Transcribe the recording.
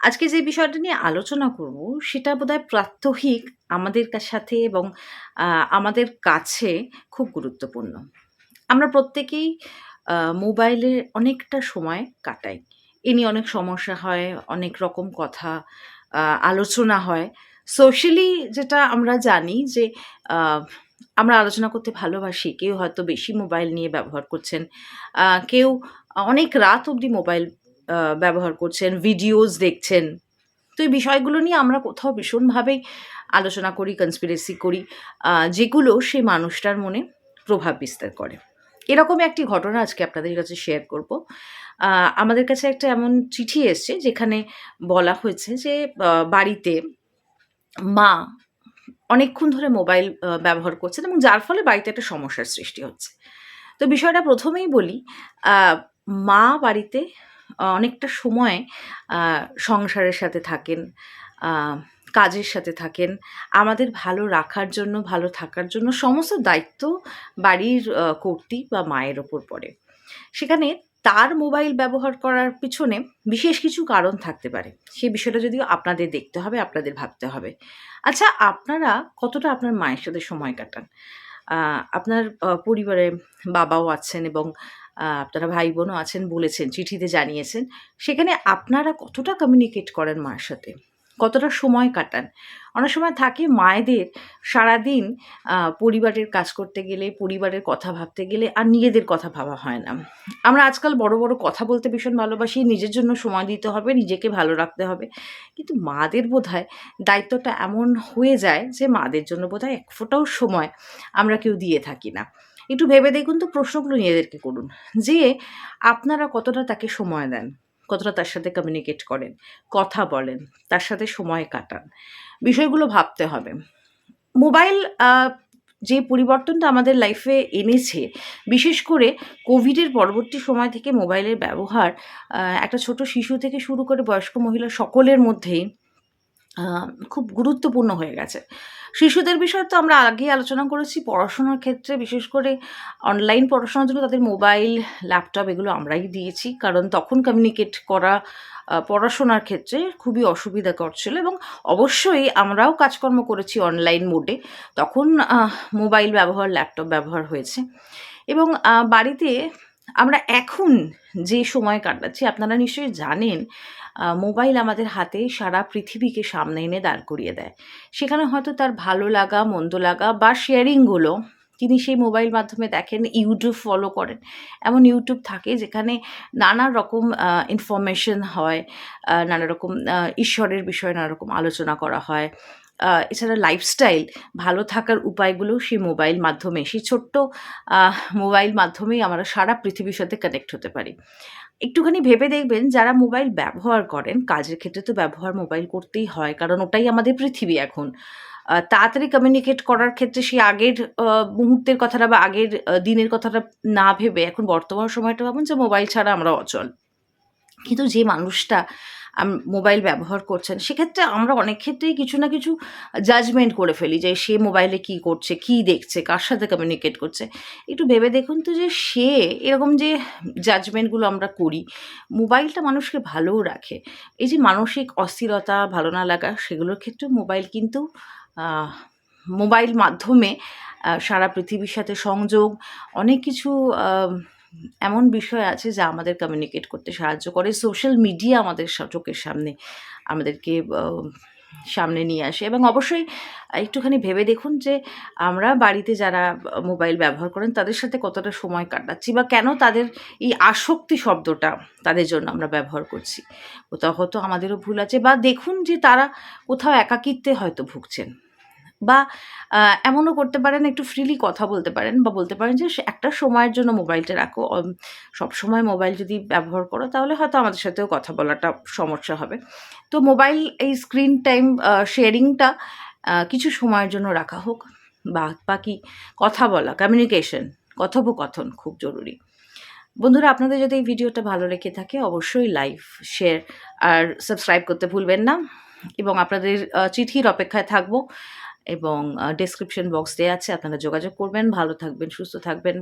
আজকে যে বিষয়টা নিয়ে আলোচনা করব, সেটা বোধহয় প্রাত্যহিক আমাদের সাথে এবং আমাদের কাছে খুব গুরুত্বপূর্ণ। আমরা প্রত্যেকেই মোবাইলে অনেকটা সময় কাটাই। এ নিয়ে অনেক সমস্যা হয়, অনেক রকম কথা আলোচনা হয়। সোশ্যালি যেটা আমরা জানি যে আমরা আলোচনা করতে ভালোবাসি, কেউ হয়তো বেশি মোবাইল নিয়ে ব্যবহার করছেন কেউ অনেক রাত অবধি মোবাইল ব্যবহার করছেন ভিডিওস দেখছেন। তো এই বিষয়গুলো নিয়ে আমরা কোথাও ভীষণভাবেই আলোচনা করি কনস্পিরেসি করি যেগুলো সেই মানুষটার মনে প্রভাব বিস্তার করে। এরকমই একটি ঘটনা আজকে আপনাদের কাছে শেয়ার করব। আমাদের কাছে একটা এমন চিঠি এসছে যেখানে বলা হয়েছে যে বাড়িতে মা অনেকক্ষণ ধরে মোবাইল ব্যবহার করছেন এবং যার ফলে বাড়িতে একটা সমস্যার সৃষ্টি হচ্ছে। তো বিষয়টা প্রথমেই বলি মা বাড়িতে অনেকটা সময় সংসারের সাথে থাকেন কাজের সাথে থাকেন। আমাদের ভালো রাখার জন্য ভালো থাকার জন্য সমস্ত দায়িত্ব বাড়ির আহ, কর্ত্রী বা মায়ের ওপর পড়ে। সেখানে তার মোবাইল ব্যবহার করার পিছনে বিশেষ কিছু কারণ থাকতে পারে। সেই বিষয়টা যদিও আপনাদের দেখতে হবে আপনাদের ভাবতে হবে। আচ্ছা আপনারা কতটা আপনার মায়ের সাথে সময় কাটান? আপনার পরিবারে বাবাও আছেন এবং আপনারা ভাই বোনও আছেন বলেছেন চিঠিতে জানিয়েছেন। সেখানে আপনারা কতটা কমিউনিকেট করেন মার সাথে? কতটা সময় কাটান। অনেক সময় থাকে মায়েদের সারাদিন পরিবারের কাজ করতে গেলে, পরিবারের কথা ভাবতে গেলে আর নিজেদের কথা ভাবা হয় না। আমরা আজকাল বড় বড় কথা বলতে ভীষণ ভালোবাসি, নিজের জন্য সময় দিতে হবে, নিজেকে ভালো রাখতে হবে। কিন্তু মাদের বোধহয় দায়িত্বটা এমন হয়ে যায় যে, মাদের জন্য বোধহয় এক ফোঁটাও সময় আমরা কেউ দিয়ে থাকি না। একটু ভেবে দেখুন তো প্রশ্নগুলো নিজেদেরকে করুন। যে, আপনারা কতটা তাকে সময় দেন? কতটা তার সাথে কমিউনিকেট করেন, কথা বলেন, তার সাথে সময় কাটান। বিষয়গুলো ভাবতে হবে। মোবাইল যে পরিবর্তনটা আমাদের লাইফে এনেছে, বিশেষ করে কোভিডের পরবর্তী সময় থেকে মোবাইলের ব্যবহার একটা ছোট শিশু থেকে শুরু করে বয়স্ক মহিলা সকলের মধ্যেই খুব গুরুত্বপূর্ণ হয়ে গেছে। শিশুদের বিষয়ে তো আমরা আগেই আলোচনা করেছি। পড়াশোনার ক্ষেত্রে বিশেষ করে অনলাইন পড়াশোনার জন্য তাদের মোবাইল ল্যাপটপ এগুলো আমরাই দিয়েছি। কারণ তখন কমিউনিকেট করা পড়াশোনার ক্ষেত্রে খুবই অসুবিধাকর ছিল এবং অবশ্যই আমরাও কাজকর্ম করেছি অনলাইন মোডে তখন মোবাইল ব্যবহার ল্যাপটপ ব্যবহার হয়েছে। এবং বাড়িতে আমরা এখন যে সময় কাটাচ্ছি, আপনারা নিশ্চয়ই জানেন মোবাইল আমাদের হাতে সারা পৃথিবীকে সামনে এনে দাঁড় করিয়ে দেয়। সেখানে হয়তো তার ভালো লাগা, মন্দ লাগা বা শেয়ারিংগুলো তিনি সেই মোবাইল মাধ্যমে দেখেন ইউটিউব ফলো করেন। এমন ইউটিউব থাকে যেখানে নানা রকম ইনফরমেশন হয় নানা রকম ঈশ্বরের বিষয়ে নানা রকম আলোচনা করা হয় এছাড়া লাইফস্টাইল ভালো থাকার উপায়গুলো সেই মোবাইল মাধ্যমে, সেই ছোট্ট মোবাইল মাধ্যমেই আমরা সারা পৃথিবীর সাথে কানেক্ট হতে পারি। একটুখানি ভেবে দেখবেন, যারা মোবাইল ব্যবহার করেন, কাজের ক্ষেত্রে তো ব্যবহার মোবাইল করতেই হয়, কারণ ওটাই আমাদের পৃথিবী এখন। তাড়াতাড়ি কমিউনিকেট করার ক্ষেত্রে সেই আগের মুহূর্তের কথাটা বা আগের দিনের কথাটা না ভেবে এখন বর্তমান সময়টা ভাবুন যে মোবাইল ছাড়া আমরা অচল। কিন্তু যে মানুষটা মোবাইল ব্যবহার করছেন, সেক্ষেত্রে আমরা অনেক ক্ষেত্রেই কিছু না কিছু জাজমেন্ট করে ফেলি যে সে মোবাইলে কি করছে, কি দেখছে, কার সাথে কমিউনিকেট করছে। একটু ভেবে দেখুন তো যে সে এরকম যে জাজমেন্টগুলো আমরা করি মোবাইলটা মানুষকে ভালোও রাখে। এই যে মানসিক অস্থিরতা, ভালো না লাগা, সেগুলোর ক্ষেত্রে মোবাইল কিন্তু মোবাইল মাধ্যমে সারা পৃথিবীর সাথে সংযোগ, অনেক কিছু এমন বিষয় আছে যা আমাদের কমিউনিকেট করতে সাহায্য করে। সোশ্যাল মিডিয়া আমাদের চোখের সামনে, আমাদেরকে সামনে নিয়ে আসে। এবং অবশ্যই একটুখানি ভেবে দেখুন যে আমরা বাড়িতে যারা মোবাইল ব্যবহার করেন, তাদের সাথে কতটা সময় কাটাচ্ছি বা কেন তাদের এই আসক্তি শব্দটা তাদের জন্য আমরা ব্যবহার করছি। কোথাও হয়তো আমাদেরও ভুল আছে। বা দেখুন যে তারা কোথাও একাকিত্বে হয়তো ভুগছেন। বা এমনও করতে পারেন, একটু ফ্রিলি কথা বলতে পারেন বা বলতে পারেন যে একটা সময়ের জন্য মোবাইলটা রাখো। সব সময় মোবাইল যদি ব্যবহার করো, তাহলে হয়তো আমাদের সাথেও কথা বলাটা সমস্যা হবে। তো মোবাইল এই স্ক্রিন টাইম শেয়ারিংটা কিছু সময়ের জন্য রাখা হোক। বা, বাকি কথা বলা কমিউনিকেশন কথোপকথন খুব জরুরি। বন্ধুরা, আপনাদের যদি এই ভিডিওটা ভালো লেগে থাকে, অবশ্যই লাইক শেয়ার আর সাবস্ক্রাইব করতে ভুলবেন না। এবং আপনাদের চিঠির অপেক্ষায় থাকব। এবং ডেসক্রিপশন বক্স দেওয়া আছে আপনারা যোগাযোগ করবেন। ভালো থাকবেন সুস্থ থাকবেন।